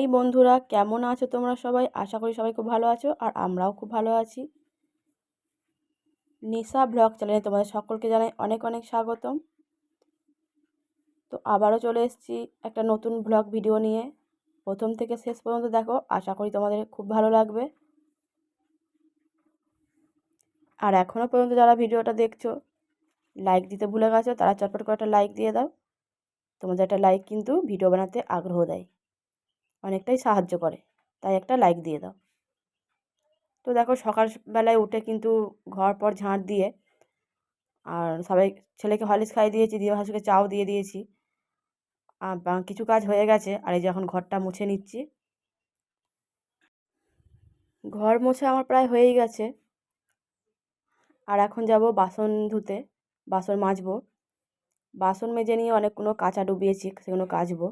High বন্ধুরা, কেমন আছো তোমরা সবাই? আশা করি সবাই খুব ভালো আছো, আর আমরাও খুব ভালো আছি। নিশা ব্লগ চ্যানেলে তোমাদের সকলকে জানাই অনেক অনেক স্বাগতম। তো আবারও চলে এসেছি একটা নতুন ব্লগ ভিডিও নিয়ে। প্রথম থেকে শেষ পর্যন্ত দেখো, আশা করি তোমাদের খুব ভালো লাগবে। আর এখনও পর্যন্ত যারা ভিডিওটা দেখছ লাইক দিতে ভুলে গেছো, তারা চটপট করে একটা লাইক দিয়ে দাও। তোমাদের একটা লাইক কিন্তু ভিডিও বানাতে আগ্রহ দেয়। অনেকটাই সাহায্য করে। তাই একটা লাইক দিয়ে দাও। তো দেখো সকালবেলায় উঠে কিন্তু ঘর পর ঝাঁট দিয়ে আর সবাই ছেলেকে হলিস খাইয়ে দিয়েছি দিয়ে হাসুকে চাও দিয়ে দিয়েছি। আর কিছু কাজ হয়ে গেছে, আর এই যখন ঘরটা মুছে নিচ্ছি। ঘর মুছে আমার প্রায় হয়েই গেছে। আর এখন যাব বাসন ধুতে, বাসন মাজবো। বাসন মেজে নিয়ে অনেকগুলো কাঁচা ডুবিয়েছি, সেগুলো কাচবো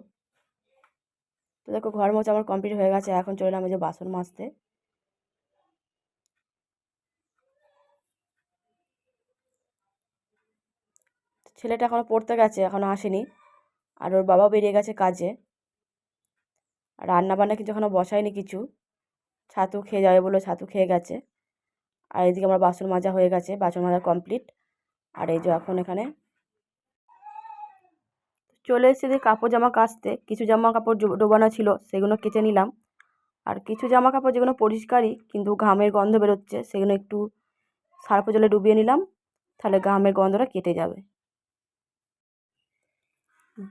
তো দেখো ঘর মোছা আমার কমপ্লিট হয়ে গেছে, এখন চলে এলাম যে বাসন মাজতে। ছেলেটা এখনও পড়তে গেছে এখনও আসেনি। আর ওর বাবা বেরিয়ে গেছে কাজে। আর রান্না বান্না কিছু এখনও বসায়নি কিছু। ছাতু খেয়ে যাবে বলে ছাতু খেয়ে গেছে। আর এদিকে আমার বাসন মাজা হয়ে গেছে, বাসন মাজা কমপ্লিট আর এই যে এখন এখানে চলে এসেছি কাপড় জামা কাচতে। কিছু জামা কাপড় ডোবানো ছিল, সেগুলো কেচে নিলাম। আর কিছু জামা কাপড় যেগুলো পরিষ্কারই, কিন্তু ঘামের গন্ধ বেরোচ্ছে, সেগুলো একটু সার্ফ জলে ডুবিয়ে নিলাম, তাহলে ঘামের গন্ধটা কেটে যাবে।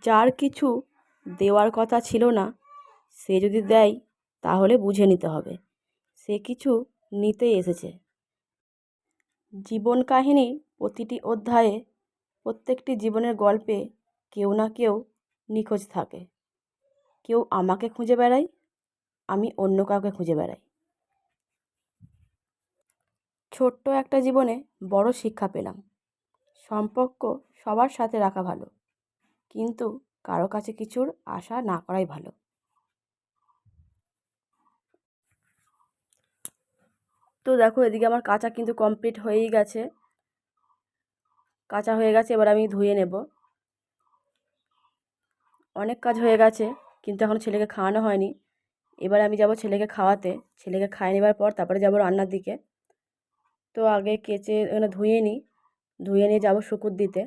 যার কিছু দেওয়ার কথা ছিল না, সে যদি দেয়, তাহলে বুঝে নিতে হবে। সে কিছু নিতেই এসেছে। জীবন কাহিনীর প্রতিটি অধ্যায়ে, প্রত্যেকটি জীবনের গল্পে কেউ না কেউ নিখোঁজ থাকে। কেউ আমাকে খুঁজে বেড়ায়, আমি অন্য কাউকে খুঁজে বেড়াই। ছোট্ট একটা জীবনে বড় শিক্ষা পেলাম। সম্পর্ক সবার সাথে রাখা ভালো, কিন্তু কারও কাছে কিছুর আশা না করাই ভালো। তো দেখো, এদিকে আমার কাঁচা কিন্তু কমপ্লিট হয়েই গেছে। কাঁচা হয়ে গেছে, এবার আমি ধুয়ে নেব। অনেক কাজ হয়ে গেছে, কিন্তু এখন ছেলেকে খাওয়ানো হয়নি। এবার আমি যাব ছেলেকে খাওয়াতে। ছেলেকে খাইয়ে নেবার পর তারপরে যাব রান্নার দিকে। তো আগে কেচে এখানে ধুয়ে নিই ধুয়ে নিয়ে যাব শুকুর দিতে।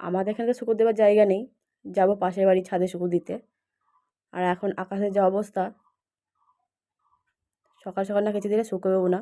আমাদের এখানে শুকুর দেওয়ার জায়গা নেই। যাব পাশের বাড়ির ছাদে শুকুর দিতে। আর এখন আকাশের যা অবস্থা, সকাল সকাল না কেচে দিলে শুকোবেও না।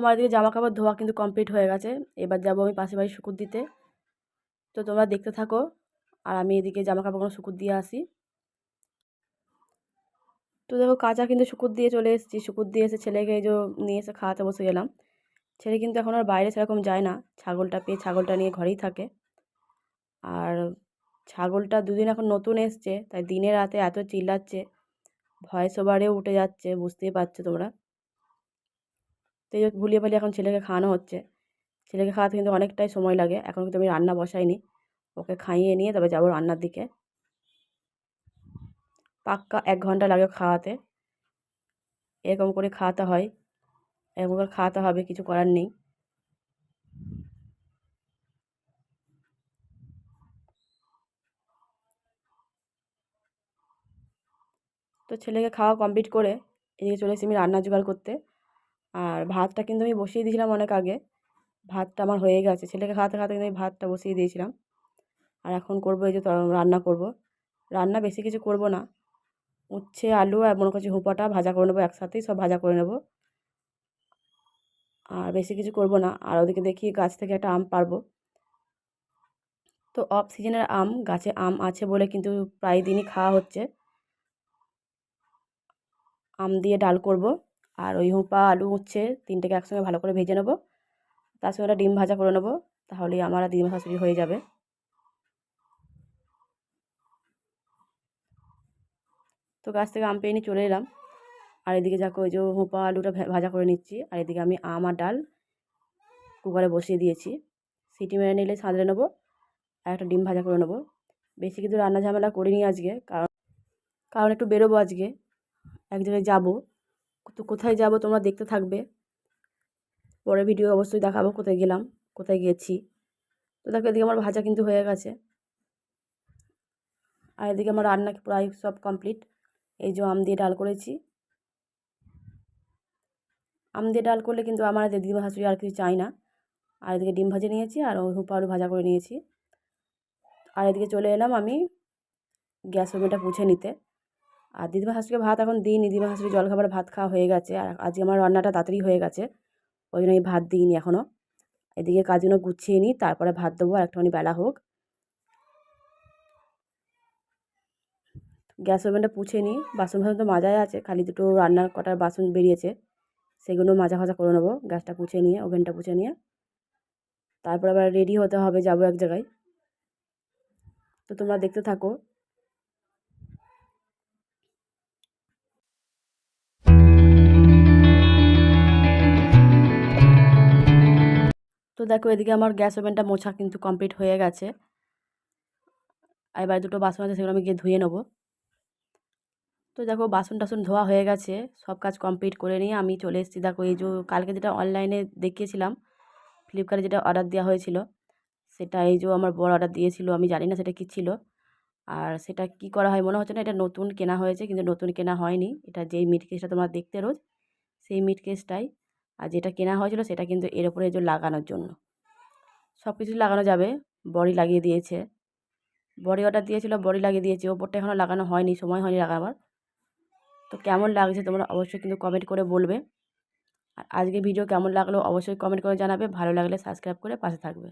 আমার এদিকে জামা কাপড় ধোয়া কিন্তু কমপ্লিট হয়ে গেছে। এবার যাব আমি পাশে বাড়ি শুকুর দিতে। তো তোমরা দেখতে থাকো, আর আমি এদিকে জামা কাপড়গুলো শুকুর দিয়ে আসি। তো দেখো কাঁচা কিন্তু শুকুর দিয়ে চলে এসেছি। শুকুর দিয়ে এসে ছেলেকে এই যে নিয়ে এসে খাওয়াতে বসে গেলাম। ছেলে কিন্তু এখন আর বাইরে সেরকম যায় না। ছাগলটা পেয়ে ছাগলটা নিয়ে ঘরেই থাকে। আর ছাগলটা দুদিন এখন নতুন এসছে, তাই দিনে রাতে এত চিল্লাচ্ছে। ভয়েস ওভারেও উঠে যাচ্ছে, বুঝতেই পারছ তোমরা। তো এই ভুলিয়ে ভালিয়ে এখন ছেলেকে খাওয়ানো হচ্ছে। ছেলেকে খাওয়াতে কিন্তু অনেকটাই সময় লাগে। এখন কিন্তু আমি রান্না বসাইনি। ওকে খাইয়ে নিয়ে তবে যাব রান্নার দিকে। পাক্কা এক ঘণ্টা লাগে খাওয়াতে। এরকম করে খাওয়াতে হয়। এরকম করে খাওয়াতে হবে, কিছু করার নেই। তো ছেলেকে খাওয়া কমপ্লিট করে এদিকে চলে এসেছি আমি রান্না জোগাড় করতে। আর ভাতটা কিন্তু আমি বসিয়ে দিয়েছিলাম অনেক আগে। ভাতটা আমার হয়ে গেছে। ছেলেকে খাওয়াতে খাওয়াতে কিন্তু আমি ভাতটা বসিয়ে দিয়েছিলাম। আর এখন করব এই যে রান্না করব। রান্না বেশি কিছু করব না। উচ্ছে, আলু আর মনে করছি হুপাটা ভাজা করে নেব একসাথেই, সব ভাজা করে নেব। আর বেশি কিছু করব না। আর ওদিকে দেখি গাছ থেকে একটা আম পারব তো অফ সিজনের আম, গাছে আম আছে বলে কিন্তু প্রায় দিনই খাওয়া হচ্ছে। আম দিয়ে ডাল করব। আর ওই হুপা আলু হচ্ছে, তিনটেকে একসঙ্গে ভালো করে ভেজে নেব। তার সঙ্গে একটা ডিম ভাজা করে নেব, তাহলেই আমার আর দিদিমা শাশুড়ি হয়ে যাবে। তো গাছ থেকে আম পেয়ে নিয়ে চলে এলাম। আর এদিকে যাকে ওই যে হোপা আলুটা ভাজা করে নিচ্ছি। আর এদিকে আমি আম আর ডাল কুকারে বসিয়ে দিয়েছি। সিটি মেরে নিলে সাঁতরে নেব, আর একটা ডিম ভাজা করে নেব। বেশি কিছু রান্না ঝামেলা করিনি আজকে, কারণ কারণ একটু বেরোবো আজকে। এক জায়গায় যাব। তো কোথায় যাব তোমরা দেখতে থাকবে। পরে ভিডিও অবশ্যই দেখাবো কোথায় গেলাম, কোথায় গেছি। তো দেখো, এদিকে আমার ভাজা কিন্তু হয়ে গেছে। আর এদিকে আমার রান্না প্রায় সব কমপ্লিট এই যে আম দিয়ে ডাল করেছি। আম দিয়ে ডাল করলে কিন্তু আমার দিদিমা শাশুড়ি আর কিছু চাই না। আর এদিকে ডিম ভাজে নিয়েছি আর আলু ভাজা করে নিয়েছি। আর এদিকে চলে এলাম আমি গ্যাস ওভেনটা পুছে নিতে। আর দিদিমা শাশুড়িকে ভাত এখন দিইনি। দিদিমা শাশুড়ি জলখাবার ভাত খাওয়া হয়ে গেছে আর আজকে আমার রান্নাটা তাড়াতাড়ি হয়ে গেছে। ওই জন্য আমি ভাত দিইনি এখনও এদিকে কাজগুলো গুছিয়ে নিই তারপরে ভাত দেবো আর একটুখানি বেলা হোক। গ্যাস ওভেনটা পুছে নিই বাসন ফাসন তো মাজাই আছে, খালি দুটো রান্নার কটার বাসন বেরিয়েছে, সেগুলো মাজা ফাজা করে নেব। গ্যাসটা পুছে নিয়ে, ওভেনটা পুছে নিয়ে। তারপর আবার রেডি হতে হবে, যাব এক জায়গায়। তো তোমরা দেখতে থাকো। তো দেখো, এদিকে আমার গ্যাস ওভেনটা মোছা কিন্তু কমপ্লিট হয়ে গেছে। এবার দুটো বাসন আছে, সেগুলো আমি গিয়ে ধুয়ে নেব। তো দেখো, বাসন টাসন ধোয়া হয়ে গেছে, সব কাজ কমপ্লিট করে নিয়ে আমি চলে এসেছি। দেখো, এই যে কালকে যেটা অনলাইনে দেখিয়েছিলাম, ফ্লিপকার্টে যেটা অর্ডার দেওয়া হয়েছিল, সেটা এই যে আমার বড় অর্ডার দিয়েছিল, আমি জানি না সেটা কী ছিল। আর সেটা কি করা হয় মনে হচ্ছে না, এটা নতুন কেনা হয়েছে, কিন্তু নতুন কেনা হয়নি। এটা যেই মিট কেসটা তোমরা দেখতে রোজ, সেই মিট কেসটাই আর যেটা কেনা হয়েছিল সেটা কিন্তু এর ওপরে যে লাগানোর জন্য। সব কিছু লাগানো যাবে। বডি লাগিয়ে দিয়েছে। বডি অর্ডার দিয়েছিল, বডি লাগিয়ে দিয়েছে। ওপরটা এখনও লাগানো হয়নি, সময় হয়নি লাগাবার। তো কেমন লাগছে তোমরা অবশ্যই কিন্তু কমেন্ট করে বলবে। আর আজকে ভিডিও কেমন লাগল অবশ্যই কমেন্ট করে জানাবে। ভালো লাগলে সাবস্ক্রাইব করে পাশে থাকবে।